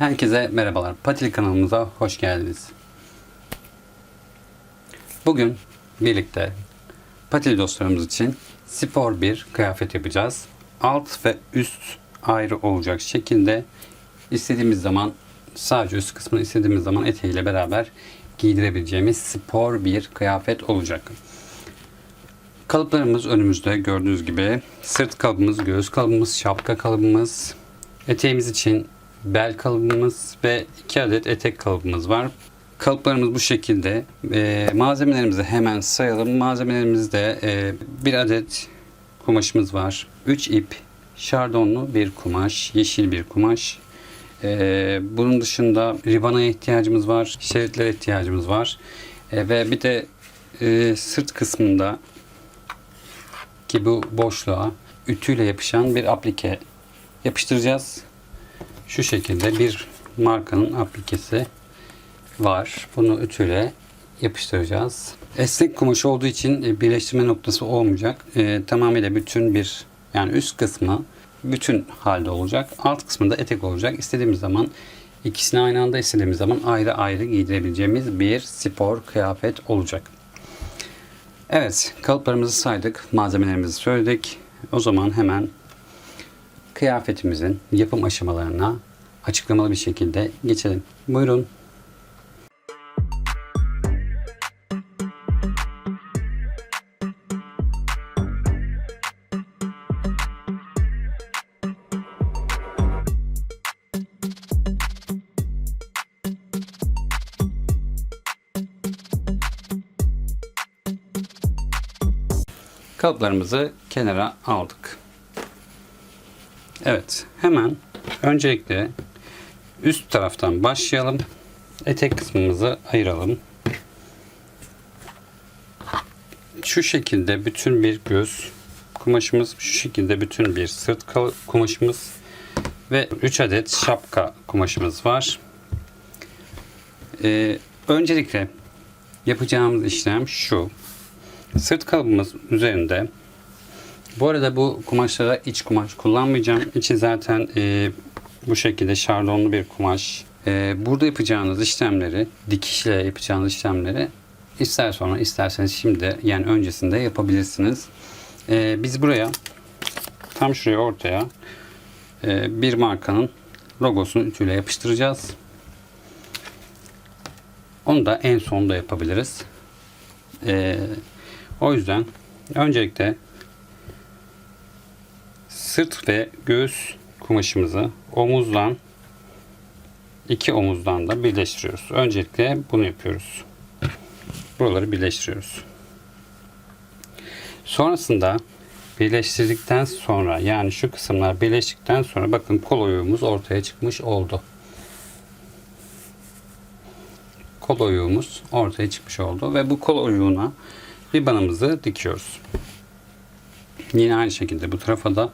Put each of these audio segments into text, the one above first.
Herkese merhabalar. Patili kanalımıza hoş geldiniz. Bugün birlikte patili dostlarımız için spor bir kıyafet yapacağız. Alt ve üst ayrı olacak şekilde istediğimiz zaman sadece üst kısmını istediğimiz zaman eteğiyle beraber giydirebileceğimiz spor bir kıyafet olacak. Kalıplarımız önümüzde gördüğünüz gibi sırt kalıbımız, göğüs kalıbımız, şapka kalıbımız, eteğimiz için bel kalıbımız ve iki adet etek kalıbımız var. Kalıplarımız bu şekilde. E, malzemelerimizi hemen sayalım. Malzemelerimizde e, bir adet kumaşımız var. 3 ip şardonlu bir kumaş, yeşil bir kumaş. E, bunun dışında ribanaya ihtiyacımız var, şeritlere ihtiyacımız var. E, ve bir de e, sırt kısmında ki bu boşluğa ütüyle yapışan bir aplike yapıştıracağız. Şu şekilde bir markanın aplikesi var. Bunu ütüyle yapıştıracağız. Esnek kumaş olduğu için e, birleştirme noktası olmayacak. E, tamamıyla bütün bir yani üst kısmı bütün halde olacak. Alt kısmında etek olacak. İstediğimiz zaman ikisini aynı anda istediğimiz zaman ayrı ayrı giydirebileceğimiz bir spor kıyafet olacak. Evet, kalıplarımızı saydık, malzemelerimizi söyledik. O zaman hemen kıyafetimizin yapım aşamalarına açıklamalı bir şekilde geçelim. Buyurun. Kalıplarımızı kenara aldık. Evet, hemen öncelikle üst taraftan başlayalım. Etek kısmımızı ayıralım. Şu şekilde bütün bir göz kumaşımız, şu şekilde bütün bir sırt kumaşımız ve 3 adet şapka kumaşımız var. Ee, öncelikle yapacağımız işlem şu. Sırt kalıbımız üzerinde bu arada bu kumaşlara iç kumaş kullanmayacağım. İçi zaten e, bu şekilde şardonlu bir kumaş. E, burada yapacağınız işlemleri, dikişle yapacağınız işlemleri ister sonra isterseniz şimdi yani öncesinde yapabilirsiniz. E, biz buraya tam şuraya ortaya e, bir markanın logosunu ütüyle yapıştıracağız. Onu da en sonda yapabiliriz. E, o yüzden öncelikle sırt ve göğüs kumaşımızı omuzdan iki omuzdan da birleştiriyoruz. Öncelikle bunu yapıyoruz. Buraları birleştiriyoruz. Sonrasında birleştirdikten sonra yani şu kısımlar birleştikten sonra bakın kol oyuğumuz ortaya çıkmış oldu. Kol oyuğumuz ortaya çıkmış oldu ve bu kol oyuğuna ribanımızı dikiyoruz. Yine aynı şekilde bu tarafa da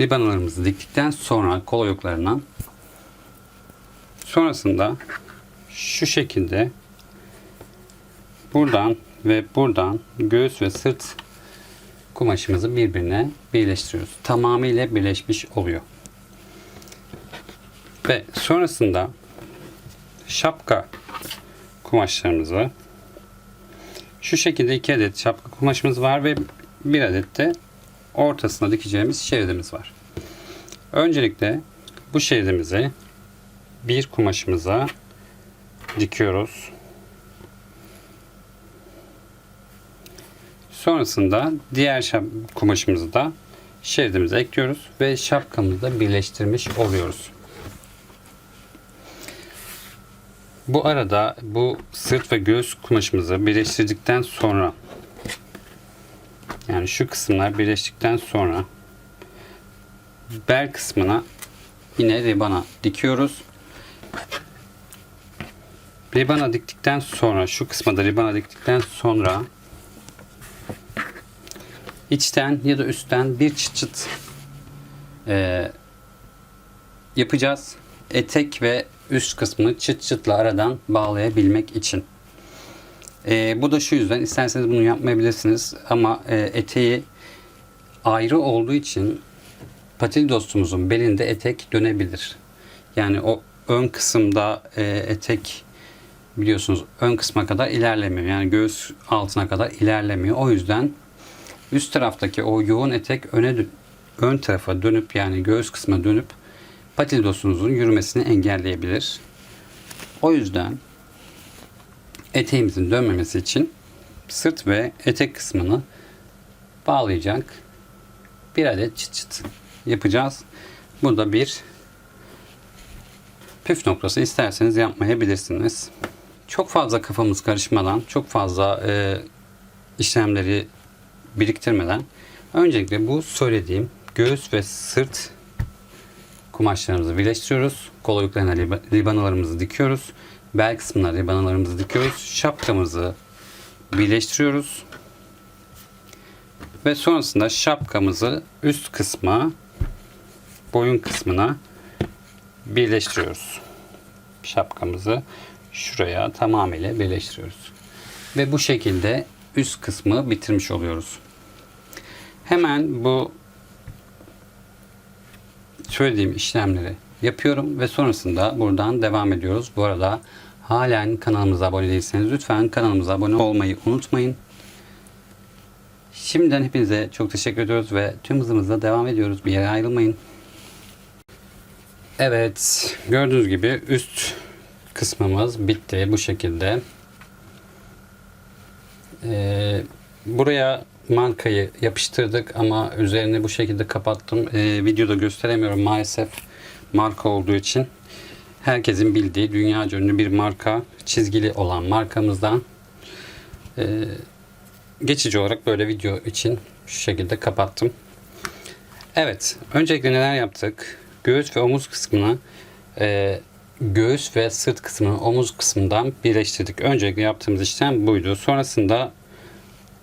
ribanalarımızı diktikten sonra kol oyuklarından sonrasında şu şekilde buradan ve buradan göğüs ve sırt kumaşımızı birbirine birleştiriyoruz. Tamamıyla birleşmiş oluyor. Ve sonrasında şapka kumaşlarımızı şu şekilde iki adet şapka kumaşımız var ve bir adet de ortasına dikeceğimiz şeridimiz var. Öncelikle bu şeridimizi bir kumaşımıza dikiyoruz. Sonrasında diğer kumaşımızı da şeridimize ekliyoruz ve şapkamızı da birleştirmiş oluyoruz. Bu arada bu sırt ve göğüs kumaşımızı birleştirdikten sonra yani şu kısımlar birleştikten sonra bel kısmına yine ribana dikiyoruz. Ribana diktikten sonra şu kısma da ribana diktikten sonra içten ya da üstten bir çıt çıt e, yapacağız. Etek ve üst kısmını çıt çıtla aradan bağlayabilmek için. E, bu da şu yüzden isterseniz bunu yapmayabilirsiniz ama e, eteği ayrı olduğu için patil dostumuzun belinde etek dönebilir. Yani o ön kısımda e, etek biliyorsunuz ön kısma kadar ilerlemiyor. Yani göğüs altına kadar ilerlemiyor. O yüzden üst taraftaki o yoğun etek öne ön tarafa dönüp yani göğüs kısmına dönüp patildosumuzun yürümesini engelleyebilir. O yüzden eteğimizin dönmemesi için sırt ve etek kısmını bağlayacak bir adet çıt çıt yapacağız. Bu da bir püf noktası isterseniz yapmayabilirsiniz. Çok fazla kafamız karışmadan, çok fazla e, işlemleri biriktirmeden öncelikle bu söylediğim göğüs ve sırt kumaşlarımızı birleştiriyoruz. Kol oyuklarına riba- ribanalarımızı dikiyoruz. Bel kısmına ribanalarımızı dikiyoruz. Şapkamızı birleştiriyoruz. Ve sonrasında şapkamızı üst kısma, boyun kısmına birleştiriyoruz. Şapkamızı şuraya tamamıyla birleştiriyoruz. Ve bu şekilde üst kısmı bitirmiş oluyoruz. Hemen bu söylediğim işlemleri yapıyorum ve sonrasında buradan devam ediyoruz. Bu arada halen kanalımıza abone değilseniz lütfen kanalımıza abone olmayı unutmayın. Şimdiden hepinize çok teşekkür ediyoruz ve tüm hızımızla devam ediyoruz. Bir yere ayrılmayın. Evet, gördüğünüz gibi üst kısmımız bitti bu şekilde. Ee, buraya markayı yapıştırdık ama üzerini bu şekilde kapattım. Ee, videoda gösteremiyorum maalesef marka olduğu için. Herkesin bildiği dünya ünlü bir marka, çizgili olan markamızdan ee, geçici olarak böyle video için şu şekilde kapattım. Evet, öncelikle neler yaptık? Göğüs ve omuz kısmını e, göğüs ve sırt kısmını omuz kısmından birleştirdik. Öncelikle yaptığımız işlem buydu. Sonrasında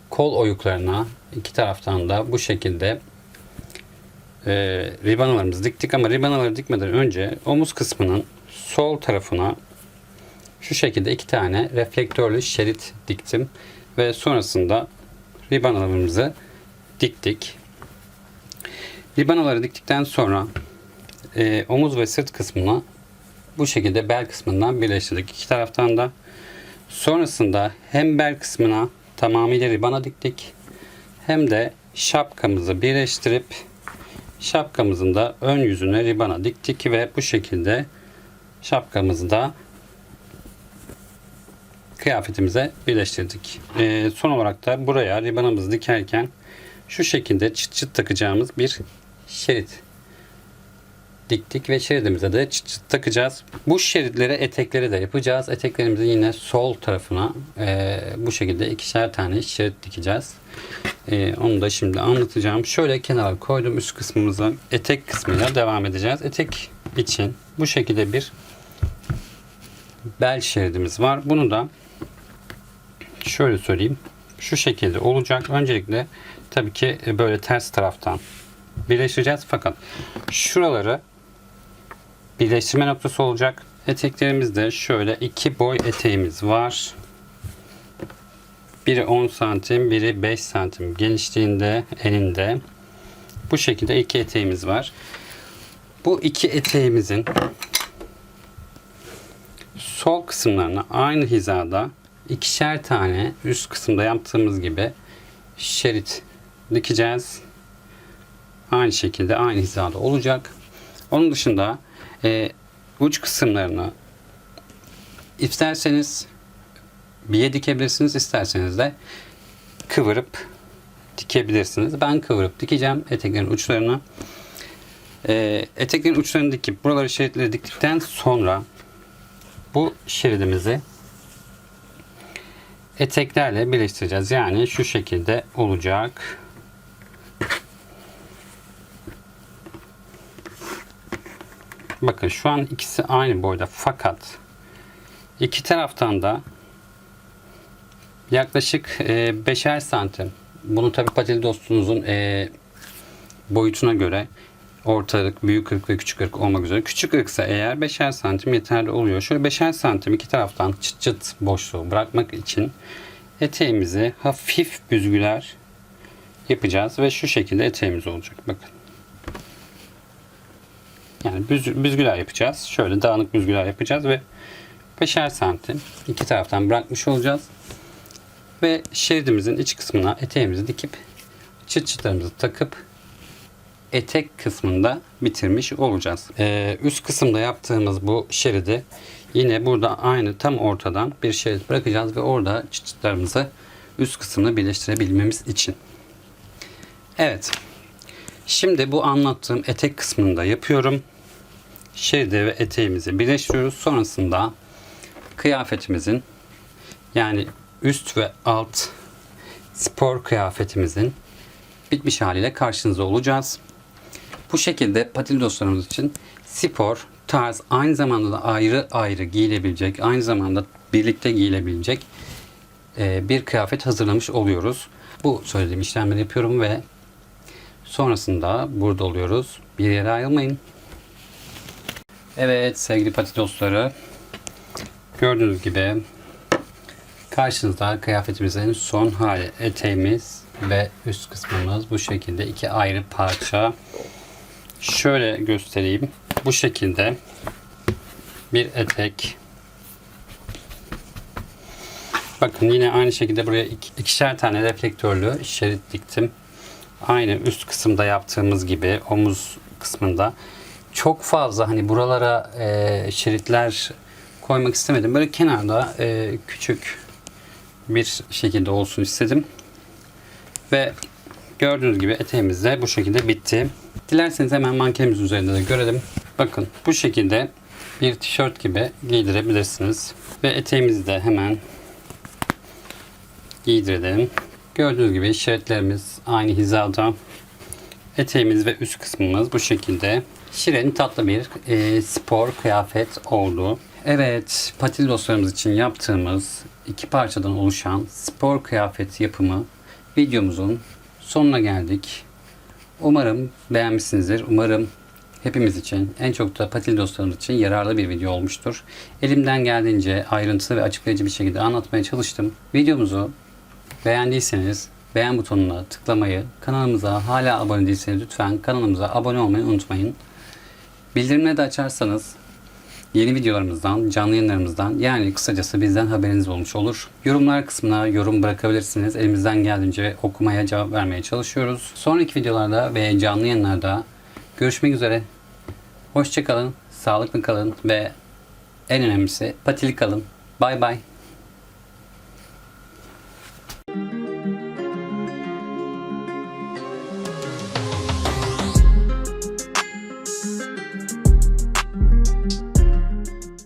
kol oyuklarına iki taraftan da bu şekilde e, ribanalarımızı diktik ama ribanaları dikmeden önce omuz kısmının sol tarafına şu şekilde iki tane reflektörlü şerit diktim ve sonrasında ribanalarımızı diktik. Ribanaları diktikten sonra e, omuz ve sırt kısmına bu şekilde bel kısmından birleştirdik iki taraftan da. Sonrasında hem bel kısmına tamamıyla ribana diktik hem de şapkamızı birleştirip şapkamızın da ön yüzüne ribana diktik ve bu şekilde şapkamızı da kıyafetimize birleştirdik. Ee, son olarak da buraya ribanımızı dikerken şu şekilde çıt çıt takacağımız bir şerit diktik ve şeridimize de çıt çıt takacağız. Bu şeritlere etekleri de yapacağız. Eteklerimizi yine sol tarafına e, bu şekilde ikişer tane şerit dikeceğiz. E, onu da şimdi anlatacağım. Şöyle kenara koydum üst kısmımıza etek kısmıyla devam edeceğiz. Etek için bu şekilde bir bel şeridimiz var. Bunu da şöyle söyleyeyim. Şu şekilde olacak. Öncelikle tabii ki böyle ters taraftan birleştireceğiz. Fakat şuraları birleştirme noktası olacak. Eteklerimizde şöyle iki boy eteğimiz var. Biri 10 santim, biri 5 santim genişliğinde, eninde. Bu şekilde iki eteğimiz var. Bu iki eteğimizin sol kısımlarına aynı hizada ikişer tane üst kısımda yaptığımız gibi şerit dikeceğiz. Aynı şekilde aynı hizada olacak. Onun dışında e, uç kısımlarını isterseniz biye dikebilirsiniz isterseniz de kıvırıp dikebilirsiniz. Ben kıvırıp dikeceğim eteklerin uçlarını. E, eteklerin uçlarını dikip buraları şeritleri diktikten sonra bu şeridimizi eteklerle birleştireceğiz. Yani şu şekilde olacak. Bakın şu an ikisi aynı boyda fakat iki taraftan da yaklaşık e, beşer santim. Bunu tabi patili dostunuzun e, boyutuna göre ortalık, büyük ırk ve küçük ırk olmak üzere. Küçük ırksa eğer 5'er santim yeterli oluyor. Şöyle 5'er santim iki taraftan çıt çıt boşluğu bırakmak için eteğimizi hafif büzgüler yapacağız ve şu şekilde eteğimiz olacak. Bakın. Yani büz, büzgüler yapacağız. Şöyle dağınık büzgüler yapacağız ve 5'er santim iki taraftan bırakmış olacağız. Ve şeridimizin iç kısmına eteğimizi dikip çıt çıtlarımızı takıp etek kısmında bitirmiş olacağız. Ee, üst kısımda yaptığımız bu şeridi yine burada aynı tam ortadan bir şerit bırakacağız ve orada çıt çıtlarımızı üst kısmına birleştirebilmemiz için. Evet. Şimdi bu anlattığım etek kısmını da yapıyorum. Şeridi ve eteğimizi birleştiriyoruz. Sonrasında kıyafetimizin yani üst ve alt spor kıyafetimizin bitmiş haliyle karşınızda olacağız. Bu şekilde patili dostlarımız için spor, tarz, aynı zamanda da ayrı ayrı giyilebilecek, aynı zamanda birlikte giyilebilecek e, bir kıyafet hazırlamış oluyoruz. Bu söylediğim işlemleri yapıyorum ve sonrasında burada oluyoruz. Bir yere ayrılmayın. Evet sevgili pati dostları gördüğünüz gibi karşınızda kıyafetimizin son hali eteğimiz ve üst kısmımız bu şekilde iki ayrı parça. Şöyle göstereyim. Bu şekilde bir etek. Bakın yine aynı şekilde buraya iki, ikişer tane reflektörlü şerit diktim. Aynı üst kısımda yaptığımız gibi omuz kısmında. Çok fazla hani buralara e, şeritler koymak istemedim. Böyle kenarda e, küçük bir şekilde olsun istedim. Ve gördüğünüz gibi eteğimiz de bu şekilde bitti. Dilerseniz hemen mankenimiz üzerinde de görelim. Bakın bu şekilde bir tişört gibi giydirebilirsiniz. Ve eteğimizi de hemen giydirelim. Gördüğünüz gibi şeritlerimiz aynı hizada. Eteğimiz ve üst kısmımız bu şekilde. Şirin tatlı bir e, spor kıyafet oldu. Evet, patil dostlarımız için yaptığımız iki parçadan oluşan spor kıyafet yapımı videomuzun sonuna geldik. Umarım beğenmişsinizdir. Umarım hepimiz için, en çok da patil dostlarımız için yararlı bir video olmuştur. Elimden geldiğince ayrıntılı ve açıklayıcı bir şekilde anlatmaya çalıştım. Videomuzu beğendiyseniz beğen butonuna tıklamayı, kanalımıza hala abone değilseniz lütfen kanalımıza abone olmayı unutmayın. Bildirimleri de açarsanız yeni videolarımızdan, canlı yayınlarımızdan yani kısacası bizden haberiniz olmuş olur. Yorumlar kısmına yorum bırakabilirsiniz. Elimizden geldiğince okumaya cevap vermeye çalışıyoruz. Sonraki videolarda ve canlı yayınlarda görüşmek üzere. Hoşçakalın, sağlıklı kalın ve en önemlisi patili kalın. Bay bay.